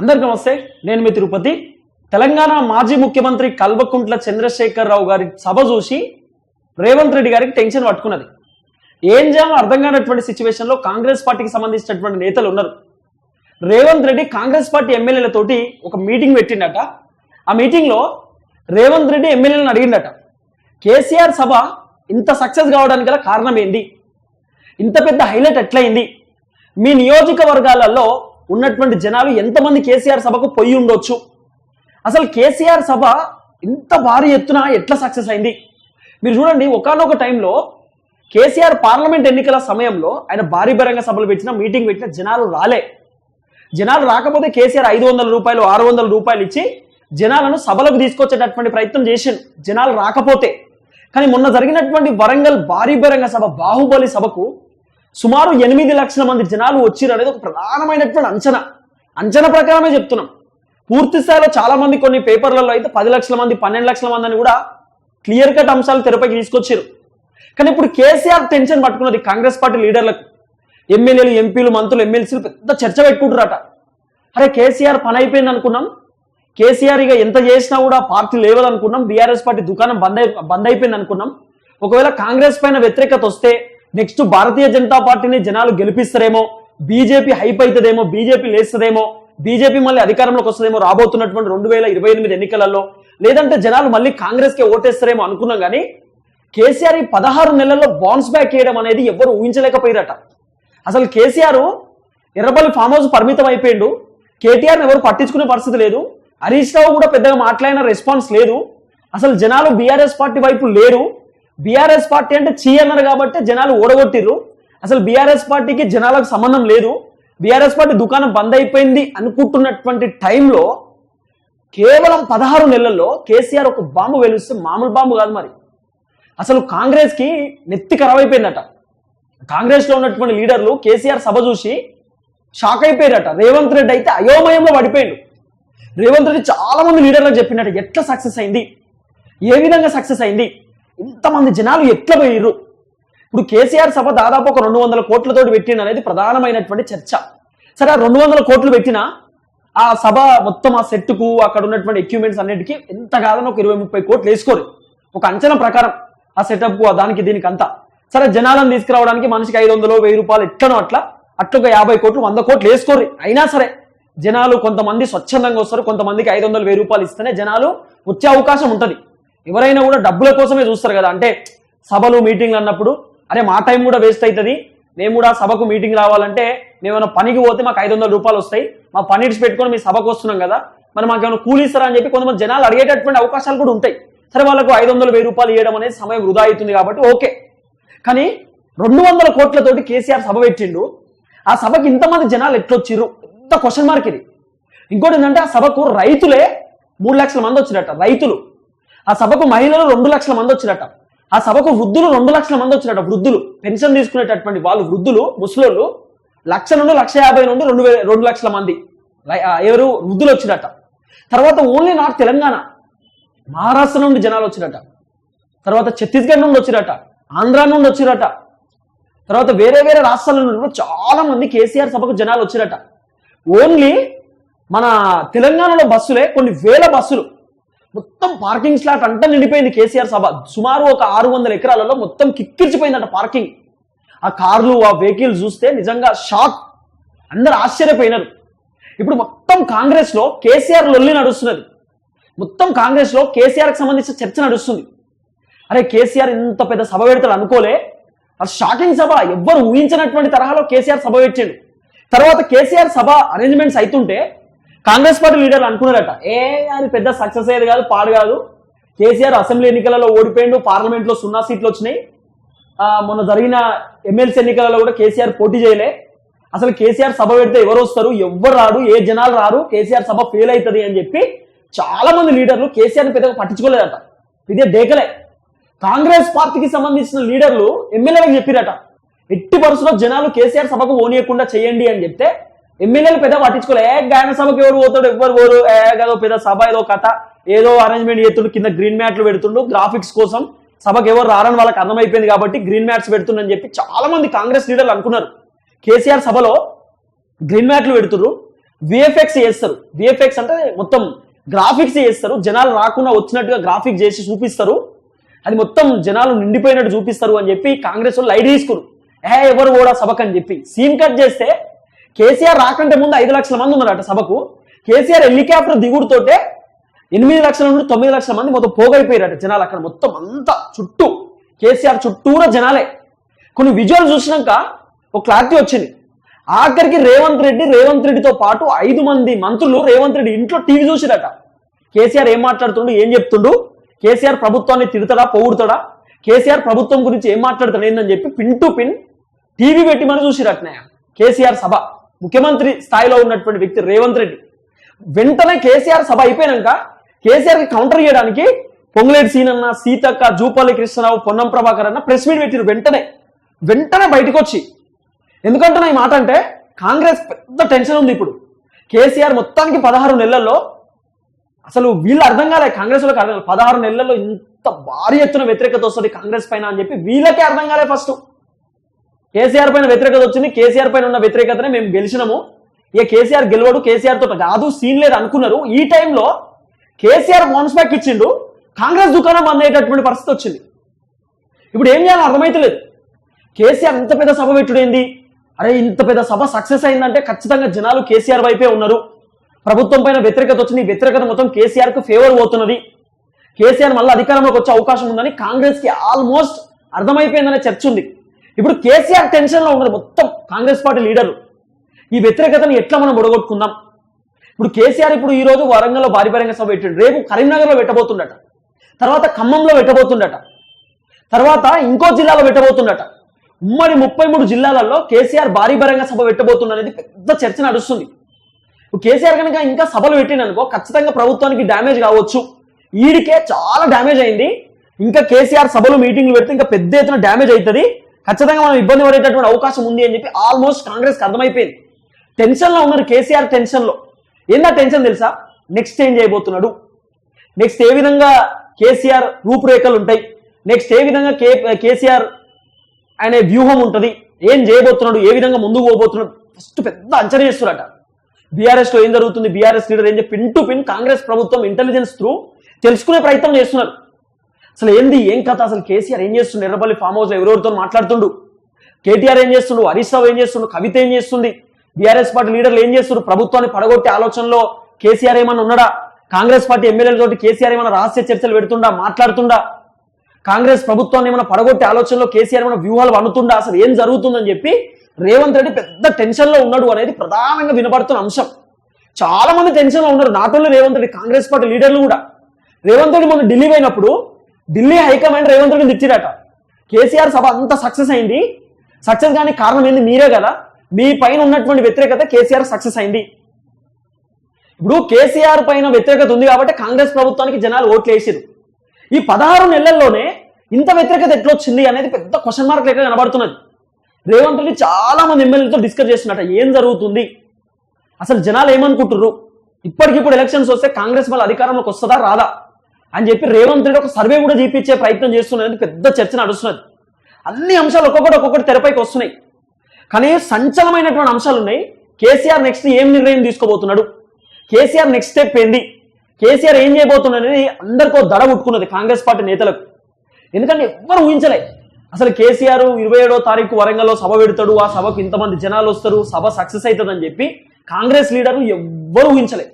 అందరికి నమస్తే నేను మీ తిరుపతి. తెలంగాణ మాజీ ముఖ్యమంత్రి కల్వకుంట్ల చంద్రశేఖర్ రావు గారి సభ చూసి రేవంత్ రెడ్డి గారికి టెన్షన్ పట్టుకున్నది. ఏం చేయాలో అర్థం కానటువంటి సిచ్యువేషన్లో కాంగ్రెస్ పార్టీకి సంబంధించినటువంటి నేతలు ఉన్నారు. రేవంత్ రెడ్డి కాంగ్రెస్ పార్టీ ఎమ్మెల్యేలతోటి ఒక మీటింగ్ పెట్టిండట. ఆ మీటింగ్లో రేవంత్ రెడ్డి ఎమ్మెల్యేలను అడిగిండట. కేసీఆర్ సభ ఇంత సక్సెస్ కావడానికి గల కారణం ఏంది? ఇంత పెద్ద హైలైట్ ఎట్లయింది? మీ నియోజకవర్గాలలో ఉన్నటువంటి జనాలు ఎంతమంది కేసీఆర్ సభకు పొయ్యి ఉండొచ్చు? అసలు కేసీఆర్ సభ ఇంత భారీ ఎత్తున ఎట్లా సక్సెస్ అయింది? మీరు చూడండి ఒకనొక టైంలో కేసీఆర్ పార్లమెంట్ ఎన్నికల సమయంలో ఆయన భారీ బహిరంగ సభలు పెట్టిన మీటింగ్ పెట్టిన జనాలు రాలే. జనాలు రాకపోతే కేసీఆర్ ఐదు వందల రూపాయలు ఆరు వందల రూపాయలు ఇచ్చి జనాలను సభలకు తీసుకొచ్చేటటువంటి ప్రయత్నం చేసిండు. జనాలు రాకపోతే. కానీ మొన్న జరిగినటువంటి వరంగల్ భారీ బహిరంగ సభ బాహుబలి సభకు సుమారు ఎనిమిది లక్షల మంది జనాలు వచ్చిరు అనేది ఒక ప్రధానమైనటువంటి అంచనా. అంచనా ప్రకారమే చెప్తున్నాం. పూర్తి స్థాయిలో చాలా మంది కొన్ని పేపర్లలో అయితే పది లక్షల మంది పన్నెండు లక్షల మంది అని కూడా క్లియర్ కట్ అంశాలు తెరపైకి తీసుకొచ్చారు కానీ ఇప్పుడు కేసీఆర్ టెన్షన్ పట్టుకున్నది కాంగ్రెస్ పార్టీ లీడర్లకు. ఎమ్మెల్యేలు ఎంపీలు మంత్రులు ఎమ్మెల్సీలు పెద్ద చర్చ పెట్టుకుంటారట అరే కేసీఆర్ పని అయిపోయింది అనుకున్నాం. కేసీఆర్ ఇక ఎంత చేసినా కూడా పార్టీ లేవదనుకున్నాం. బీఆర్ఎస్ పార్టీ దుకాణం బంద్ అయి బంద్ అయిపోయింది అనుకున్నాం. ఒకవేళ కాంగ్రెస్ పైన వ్యతిరేకత వస్తే నెక్స్ట్ భారతీయ జనతా పార్టీని జనాలు గెలిపిస్తారేమో బీజేపీ హైప్ అవుతుందేమో బీజేపీ లేస్తుందేమో బీజేపీ మళ్ళీ అధికారంలోకి వస్తుందేమో రాబోతున్నటువంటి రెండు వేల ఇరవై ఎనిమిది ఎన్నికలలో. లేదంటే జనాలు మళ్ళీ కాంగ్రెస్కే ఓటేస్తారేమో అనుకున్నాం కానీ కేసీఆర్ ఈ పదహారు నెలల్లో బౌన్స్ బ్యాక్ చేయడం అనేది ఎవరు ఊహించలేకపోయారట. అసలు కేసీఆర్ ఎర్రబల్లి ఫామ్ హౌస్ పరిమితం అయిపోయిండు కేటీఆర్ని ఎవరు పట్టించుకునే పరిస్థితి లేదు హరీష్ రావు కూడా పెద్దగా మాట్లాడిన రెస్పాన్స్ లేదు అసలు జనాలు బీఆర్ఎస్ పార్టీ వైపు లేరు బీఆర్ఎస్ పార్టీ అంటే చీ అన్నారు కాబట్టి జనాలు ఓడగొట్టిర్రు. అసలు బీఆర్ఎస్ పార్టీకి జనాలకు సంబంధం లేదు. బీఆర్ఎస్ పార్టీ దుకాణం బంద్ అయిపోయింది అనుకుంటున్నటువంటి టైంలో కేవలం పదహారు నెలల్లో కేసీఆర్ ఒక బాంబు వెలుస్తే మామూలు బాంబు కాదు మరి. అసలు కాంగ్రెస్కి నెత్తి ఖరాబైపోయిందట అయిపోయిందట. కాంగ్రెస్లో ఉన్నటువంటి లీడర్లు కేసీఆర్ సభ చూసి షాక్ అయిపోయారట. రేవంత్ రెడ్డి అయితే అయోమయంలో పడిపోయాడు. రేవంత్ రెడ్డి చాలా మంది లీడర్లకు చెప్పినట్టు ఎట్లా సక్సెస్ అయింది? ఏ విధంగా సక్సెస్ అయింది? ఇంతమంది జనాలు ఎట్లా పోయిర్రు? ఇప్పుడు కేసీఆర్ సభ దాదాపు ఒక రెండు వందల కోట్లతోటి పెట్టిన అనేది ప్రధానమైనటువంటి చర్చ. సరే ఆ రెండు వందల కోట్లు పెట్టినా ఆ సభ మొత్తం ఆ సెట్కు అక్కడ ఉన్నటువంటి ఎక్విప్మెంట్స్ అన్నిటికీ ఎంత కాదని ఒక ఇరవై ముప్పై కోట్లు వేసుకోరు. ఒక అంచనా ప్రకారం ఆ సెటప్ దానికి దీనికి అంతా సరే జనాలను తీసుకురావడానికి మనిషికి ఐదు వందలు వెయ్యి రూపాయలు ఎట్లనో అట్లా అట్లా ఒక యాభై కోట్లు వంద కోట్లు వేసుకోరు. అయినా సరే జనాలు కొంతమంది స్వచ్ఛందంగా వస్తారు కొంతమందికి ఐదు వందలు వెయ్యి రూపాయలు ఇస్తేనే జనాలు వచ్చే అవకాశం ఉంటుంది. ఎవరైనా కూడా డబ్బుల కోసమే చూస్తారు కదా. అంటే సభలు మీటింగ్లు అన్నప్పుడు అరే మా టైం కూడా వేస్ట్ అవుతుంది మేము కూడా సభకు మీటింగ్ రావాలంటే మేమైనా పనికి పోతే మాకు ఐదు వందల రూపాయలు వస్తాయి. మా పని పెట్టుకుని పెట్టుకొని మీ సభకు వస్తున్నాం కదా. మరి మాకు ఏమైనా కూలి ఇస్తారా అని చెప్పి కొంతమంది జనాలు అడిగేటటువంటి అవకాశాలు కూడా ఉంటాయి. సరే వాళ్ళకు ఐదు వందలు వెయ్యి రూపాయలు ఇవ్వడం అనేది సమయం వృధా అవుతుంది కాబట్టి ఓకే. కానీ రెండు వందల కోట్లతోటి కేసీఆర్ సభ పెట్టిండు. ఆ సభకి ఇంతమంది జనాలు ఎట్లొచ్చిర్రు? ఎంత క్వశ్చన్ మార్క్ ఇది. ఇంకోటి ఏంటంటే ఆ సభకు రైతులే మూడు లక్షల మంది వచ్చినట్ట. రైతులు. ఆ సభకు మహిళలు రెండు లక్షల మంది వచ్చినట్ట. ఆ సభకు వృద్ధులు రెండు లక్షల మంది వచ్చినట్ట వృద్ధులు. పెన్షన్ తీసుకునేటటువంటి వాళ్ళు వృద్ధులు ముసలోళ్ళు లక్ష నుండి లక్ష యాభై నుండి రెండు వేల రెండు లక్షల మంది. ఎవరు? వృద్ధులు వచ్చినట్ట. తర్వాత ఓన్లీ నాట్ తెలంగాణ. మహారాష్ట్ర నుండి జనాలు వచ్చినట్ట. తర్వాత ఛత్తీస్గఢ్ నుండి వచ్చిరట ఆంధ్ర నుండి వచ్చిరట తర్వాత వేరే వేరే రాష్ట్రాల నుండి చాలా మంది కేసీఆర్ సభకు జనాలు వచ్చిరట ఓన్లీ మన తెలంగాణలో బస్సులే కొన్ని వేల బస్సులు. మొత్తం పార్కింగ్ స్లాట్ అంతా నిండిపోయింది కేసీఆర్ సభ. సుమారు ఒక ఆరు వందల ఎకరాలలో మొత్తం కిక్కిరిచిపోయిందంట పార్కింగ్ ఆ కార్లు ఆ వెహికల్ చూస్తే నిజంగా షాక్ అందరు ఆశ్చర్యపోయినారు. ఇప్పుడు మొత్తం కాంగ్రెస్లో కేసీఆర్ లొల్లి నడుస్తున్నది. మొత్తం కాంగ్రెస్లో కేసీఆర్కి సంబంధించిన చర్చ నడుస్తుంది. అరే కేసీఆర్ ఇంత పెద్ద సభ పెడతాడు అనుకోలే. అది షాకింగ్ సభ ఎవ్వరు ఊహించినటువంటి తరహాలో కేసీఆర్ సభ పెట్టాడు. తర్వాత కేసీఆర్ సభ అరేంజ్మెంట్స్ అవుతుంటే కాంగ్రెస్ పార్టీ లీడర్లు అనుకున్నారట. ఏ అది పెద్ద సక్సెస్ అయ్యేది కాదు పాడు కాదు. కేసీఆర్ అసెంబ్లీ ఎన్నికలలో ఓడిపోయిండు పార్లమెంట్లో సున్నా సీట్లు వచ్చినాయి. మొన్న జరిగిన ఎమ్మెల్సీ ఎన్నికలలో కూడా కేసీఆర్ పోటీ చేయలే. అసలు కేసీఆర్ సభ పెడితే ఎవరు వస్తారు? ఎవ్వరు రాడు ఏ జనాలు రారు? కేసీఆర్ సభ ఫెయిల్ అవుతుంది అని చెప్పి చాలా మంది లీడర్లు కేసీఆర్ పెద్దగా పట్టించుకోలేదట. ఇదే దేకలే కాంగ్రెస్ పార్టీకి సంబంధించిన లీడర్లు ఎమ్మెల్యేలకు చెప్పిరట. ఎట్టి పరుసలో జనాలు కేసీఆర్ సభకు ఓనియకుండా చేయండి అని చెప్తే ఎమ్మెల్యేలు పెద్ద పట్టించుకోలే. ఏ గాయన సభకు ఎవరు పోతాడు? ఎవరు పోరు. ఏ ఏదో పెద్ద సభ ఏదో కథ ఏదో అరేంజ్మెంట్ చేస్తుండు కింద గ్రీన్ మ్యాట్లు పెడుతుండు. గ్రాఫిక్స్ కోసం సభకు ఎవరు రారని వాళ్ళకి అర్థమైపోయింది కాబట్టి గ్రీన్ మ్యాట్స్ పెడుతుండని చెప్పి చాలా మంది కాంగ్రెస్ లీడర్లు అనుకున్నారు. కేసీఆర్ సభలో గ్రీన్ మ్యాట్లు పెడుతుర్రు విఎఫ్ఎక్స్ చేస్తారు? విఎఫ్ఎక్స్ అంటే మొత్తం గ్రాఫిక్స్ చేస్తారు. జనాలు రాకుండా వచ్చినట్టుగా గ్రాఫిక్స్ చేసి చూపిస్తారు. అది మొత్తం జనాలు నిండిపోయినట్టు చూపిస్తారు అని చెప్పి కాంగ్రెస్ వాళ్ళు లైట్ తీసుకురు ఏ ఎవరు కూడా సభకు అని చెప్పి. సీన్ కట్ చేస్తే కేసీఆర్ రాకంటే ముందు ఐదు లక్షల మంది ఉన్నారట సభకు. కేసీఆర్ హెలికాప్టర్ దిగుడుతోటే ఎనిమిది లక్షల నుండి తొమ్మిది లక్షల మంది మొత్తం పోగైపోయారట జనాలు అక్కడ మొత్తం అంతా చుట్టూ. కేసీఆర్ చుట్టూరా జనాలే. కొన్ని విజువల్ చూసినాక ఒక క్లారిటీ వచ్చింది. ఆఖరికి రేవంత్ రెడ్డి రేవంత్ రెడ్డితో పాటు ఐదు మంది మంత్రులు రేవంత్ రెడ్డి ఇంట్లో టీవీ చూసిరట. కేసీఆర్ ఏం మాట్లాడుతుండు ఏం చెప్తుండు? కేసీఆర్ ప్రభుత్వాన్ని తిడతాడా పొగుడుతాడా? కేసీఆర్ ప్రభుత్వం గురించి ఏం మాట్లాడుతాడు ఏందని చెప్పి పిన్ టు పిన్ టీవీ పెట్టి మరి చూసిరట్నే కేసీఆర్ సభ. ముఖ్యమంత్రి స్థాయిలో ఉన్నటువంటి వ్యక్తి రేవంత్ రెడ్డి. వెంటనే కేసీఆర్ సభ అయిపోయినాక కేసీఆర్కి కౌంటర్ చేయడానికి పొంగులేటి సీనన్న సీతక్క జూపల్లి కృష్ణరావు పొన్నం ప్రభాకర్ అన్న ప్రెస్ మీట్ పెట్టిరు వెంటనే. వెంటనే బయటకు వచ్చి ఎందుకంటే ఈ మాట అంటే కాంగ్రెస్ పెద్ద టెన్షన్ ఉంది ఇప్పుడు. కేసీఆర్ మొత్తానికి పదహారు నెలల్లో అసలు వీళ్ళు అర్థం కాలే కాంగ్రెస్ వాళ్ళకి అర్థం పదహారు నెలల్లో ఇంత భారీ ఎత్తున వ్యతిరేకత వస్తుంది కాంగ్రెస్ పైన అని చెప్పి వీళ్ళకే అర్థం కాలే ఫస్ట్ కేసీఆర్ పైన వ్యతిరేకత వచ్చింది. కేసీఆర్ పైన ఉన్న వ్యతిరేకతనే మేము గెలిచినాము. ఇక కేసీఆర్ గెలవడు కేసీఆర్తో కాదు సీన్ లేదు అనుకున్నారు. ఈ టైంలో కేసీఆర్ బౌన్స్ బ్యాక్ ఇచ్చిండు. కాంగ్రెస్ దుకాణం బంద్ అయ్యేటటువంటి పరిస్థితి వచ్చింది. ఇప్పుడు ఏం చేయాలో అర్థమైతలేదు. కేసీఆర్ ఇంత పెద్ద సభ పెట్టుడేంది? అరే ఇంత పెద్ద సభ సక్సెస్ అయిందంటే ఖచ్చితంగా జనాలు కేసీఆర్ వైపే ఉన్నారు. ప్రభుత్వం పైన వ్యతిరేకత వచ్చింది. వ్యతిరేకత మొత్తం కేసీఆర్కు ఫేవర్ పోతున్నది. కేసీఆర్ మళ్ళీ అధికారంలోకి వచ్చే అవకాశం ఉందని కాంగ్రెస్కి ఆల్మోస్ట్ అర్థమైపోయిందనే చర్చ ఉంది. ఇప్పుడు కేసీఆర్ టెన్షన్లో ఉన్నది మొత్తం కాంగ్రెస్ పార్టీ లీడర్లు ఈ వ్యతిరేకతను ఎట్లా మనం ఒడగొట్టుకుందాం? ఇప్పుడు కేసీఆర్ ఇప్పుడు ఈ రోజు వరంగల్లో భారీ బహిరంగ సభ పెట్టాడు. రేపు కరీంనగర్లో పెట్టబోతుండట. తర్వాత ఖమ్మంలో పెట్టబోతుండట. తర్వాత ఇంకో జిల్లాలో పెట్టబోతుండట. ఉమ్మడి ముప్పై మూడు జిల్లాలలో కేసీఆర్ భారీ బహిరంగ సభ పెట్టబోతుండనేది పెద్ద చర్చ నడుస్తుంది. కేసీఆర్ కనుక ఇంకా సభలు పెట్టిననుకో ఖచ్చితంగా ప్రభుత్వానికి డ్యామేజ్ కావచ్చు. ఈడికే చాలా డ్యామేజ్ అయింది. ఇంకా కేసీఆర్ సభలు మీటింగ్లు పెడితే ఇంకా పెద్ద ఎత్తున డ్యామేజ్ అవుతుంది. ఖచ్చితంగా మనం ఇబ్బంది పడేటటువంటి అవకాశం ఉంది అని చెప్పి ఆల్మోస్ట్ కాంగ్రెస్ అర్థమైపోయింది. టెన్షన్లో ఉన్నారు కేసీఆర్ టెన్షన్లో. ఏందా టెన్షన్ తెలుసా? నెక్స్ట్ ఏం చేయబోతున్నాడు? నెక్స్ట్ ఏ విధంగా కేసీఆర్ రూపురేఖలు ఉంటాయి? నెక్స్ట్ ఏ విధంగా కే కేసీఆర్ అనే వ్యూహం ఉంటుంది? ఏం చేయబోతున్నాడు? ఏ విధంగా ముందుకు పోబోతున్నాడు? ఫస్ట్ పెద్ద అంచనా చేస్తున్నారట బీఆర్ఎస్లో ఏం జరుగుతుంది? బీఆర్ఎస్ లీడర్ ఏం చెప్పి పిన్ టు పిన్ కాంగ్రెస్ ప్రభుత్వం ఇంటెలిజెన్స్ త్రూ తెలుసుకునే ప్రయత్నం చేస్తున్నారు. అసలు ఏంది? ఏం కథ? అసలు కేసీఆర్ ఏం చేస్తుండు? ఎర్రపల్లి ఫామ్ హౌస్ ఎవరెవరితో మాట్లాడుతుండు. కేటీఆర్ ఏం చేస్తుండు? హరీష్ రావు ఏం చేస్తుండు? కవిత ఏం చేస్తుంది? బీఆర్ఎస్ పార్టీ లీడర్లు ఏం చేస్తున్నారు ప్రభుత్వాన్ని పడగొట్టే ఆలోచనలో కేసీఆర్ ఏమన్నా ఉన్నాడా? కాంగ్రెస్ పార్టీ ఎమ్మెల్యేలతోటి కేసీఆర్ ఏమైనా రహస్య చర్చలు పెడుతుండా? మాట్లాడుతుండా? కాంగ్రెస్ ప్రభుత్వాన్ని ఏమైనా పడగొట్టే ఆలోచనలో కేసీఆర్ ఏమైనా వ్యూహాలు వన్నుతుండా? అసలు ఏం జరుగుతుందని చెప్పి రేవంత్ రెడ్డి పెద్ద టెన్షన్లో ఉన్నాడు అనేది ప్రధానంగా వినబడుతున్న అంశం. చాలా మంది టెన్షన్లో ఉన్నారు. Not only Revanth Reddy Congress party లీడర్లు కూడా. రేవంత్ రెడ్డి మొన్న ఢిల్లీ పోయినప్పుడు ఢిల్లీ హైకమాండ్ రేవంత్ రెడ్డి తిట్టిరట కేసీఆర్ సభ అంత సక్సెస్ అయింది. సక్సెస్ కానీ కారణం ఏంది? మీరే కదా. మీ పైన ఉన్నటువంటి వ్యతిరేకత కేసీఆర్ సక్సెస్ అయింది. ఇప్పుడు కేసీఆర్ పైన వ్యతిరేకత ఉంది కాబట్టి కాంగ్రెస్ ప్రభుత్వానికి జనాలు ఓట్లు వేసారు ఈ పదహారు నెలల్లోనే ఇంత వ్యతిరేకత ఎట్లొచ్చింది అనేది పెద్ద క్వశ్చన్ మార్క్ లెక్క కనబడుతున్నది. రేవంత్ రెడ్డి చాలా మంది ఎమ్మెల్యేలతో డిస్కస్ చేస్తున్నట ఏం జరుగుతుంది? అసలు జనాలు ఏమనుకుంటుర్రు? ఇప్పటికిప్పుడు ఎలక్షన్స్ వస్తే కాంగ్రెస్ మళ్ళీ అధికారంలోకి వస్తుందా రాదా? అని చెప్పి రేవంత్ రెడ్డి ఒక సర్వే కూడా చేయించే ప్రయత్నం చేస్తున్నది పెద్ద చర్చ నడుస్తున్నది. అన్ని అంశాలు ఒక్కొక్కటి ఒక్కొక్కటి తెరపైకి వస్తున్నాయి. కానీ సంచలమైనటువంటి అంశాలు ఉన్నాయి. కేసీఆర్ నెక్స్ట్ ఏం నిర్ణయం తీసుకోబోతున్నాడు? కేసీఆర్ నెక్స్ట్ స్టెప్ ఏంది కేసీఆర్ ఏం చేయబోతున్నాడు అనేది అందరికో దడ ఉట్టుకున్నది కాంగ్రెస్ పార్టీ నేతలకు. ఎందుకంటే ఎవ్వరు ఊహించలే. అసలు కేసీఆర్ ఇరవై ఏడో తారీఖు వరంగల్లో సభ పెడతాడు ఆ సభకు ఇంతమంది జనాలు వస్తారు సభ సక్సెస్ అవుతుందని చెప్పి కాంగ్రెస్ లీడర్లు ఎవ్వరు ఊహించలే.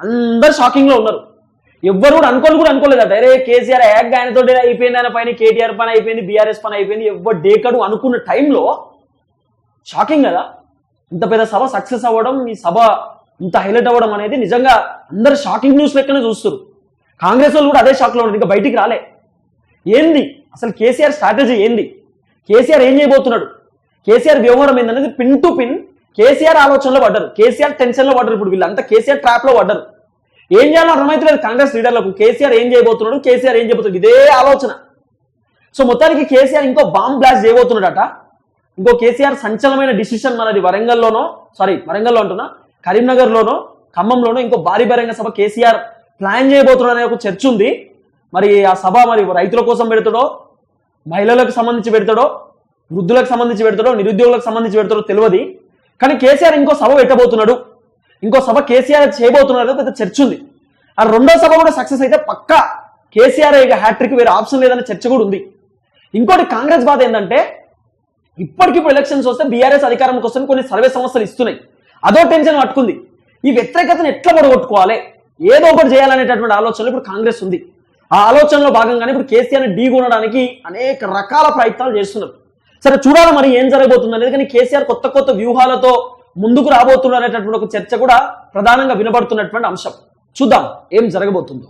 అందరు షాకింగ్లో ఉన్నారు. ఎవ్వరు కూడా అనుకోని కూడా అనుకోలేదట అరే కేసీఆర్ యాగ్ ఆయనతో అయిపోయింది ఆయన పైన కేటీఆర్ పని అయిపోయింది బీఆర్ఎస్ పని అయిపోయింది ఎవ్వరు డేకడు అనుకున్న టైంలో షాకింగ్ కదా. ఇంత పెద్ద సభ సక్సెస్ అవ్వడం ఈ సభ ఇంత హైలైట్ అవ్వడం అనేది నిజంగా అందరు షాకింగ్ న్యూస్ లెక్కనే చూస్తారు కాంగ్రెస్ వాళ్ళు కూడా అదే షాక్లో ఉన్నారు ఇంకా బయటికి రాలే. ఏంది? అసలు కేసీఆర్ స్ట్రాటజీ ఏంది? కేసీఆర్ ఏం చేయబోతున్నాడు? కేసీఆర్ వ్యవహారం ఏందనేది పిన్ టు పిన్ కేసీఆర్ ఆలోచనలో పడ్డారు. కేసీఆర్ టెన్షన్లో పడ్డారు ఇప్పుడు వీళ్ళంతా. కేసీఆర్ ట్రాప్లో పడ్డారు. ఏం చేయాలో అర్థమైతలేదు. కాంగ్రెస్ లీడర్లకు కేసీఆర్ ఏం చేయబోతున్నాడు? కేసీఆర్ ఏం చేయబోతున్నాడు? ఇదే ఆలోచన. సో మొత్తానికి కేసీఆర్ ఇంకో బాంబ్ బ్లాస్ట్ చేయబోతున్నాడట. ఇంకో కేసీఆర్ సంచలనమైన డిసిషన్ మనది వరంగల్లోనో సారీ వరంగల్లో అంటున్నా కరీంనగర్లోనో ఖమ్మంలోనో ఇంకో భారీ బహిరంగ సభ కేసీఆర్ ప్లాన్ చేయబోతున్నాడు అనే ఒక చర్చ ఉంది. మరి ఆ సభ మరి రైతుల కోసం పెడతాడో మహిళలకు సంబంధించి పెడతాడో వృద్ధులకు సంబంధించి పెడతాడో నిరుద్యోగులకు సంబంధించి పెడతాడో తెలియదు. కానీ కేసీఆర్ ఇంకో సభ పెట్టబోతున్నాడు. ఇంకో సభ కేసీఆర్ చేయబోతున్నారు పెద్ద చర్చ ఉంది. ఆ రెండో సభ కూడా సక్సెస్ అయితే పక్కా. కేసీఆర్ ఇక హ్యాట్రిక్ వేరే ఆప్షన్ లేదనే చర్చ కూడా ఉంది. ఇంకోటి కాంగ్రెస్ బాధ ఏంటంటే ఇప్పటికిప్పుడు ఎలక్షన్స్ వస్తే బీఆర్ఎస్ అధికారంకి వస్తే కొన్ని సర్వే సంస్థలు ఇస్తున్నాయి. అదో టెన్షన్ పట్టుకుంది. ఈ వ్యతిరేకతను ఎట్లా పడగొట్టుకోవాలి? ఏదో ఒకటి చేయాలనేటటువంటి ఆలోచనలు ఇప్పుడు కాంగ్రెస్ ఉంది. ఆ ఆలోచనలో భాగంగానే ఇప్పుడు కేసీఆర్ని ఢీకొనడానికి అనేక రకాల ప్రయత్నాలు చేస్తున్నారు. సరే చూడాలి మరి ఏం జరగబోతుంది అనేది కానీ కేసీఆర్ కొత్త కొత్త వ్యూహాలతో ముందుకు రాబోతున్నారనేటటువంటి ఒక చర్చ కూడా ప్రధానంగా వినబడుతున్నటువంటి అంశం. చూద్దాం ఏం జరగబోతుందో.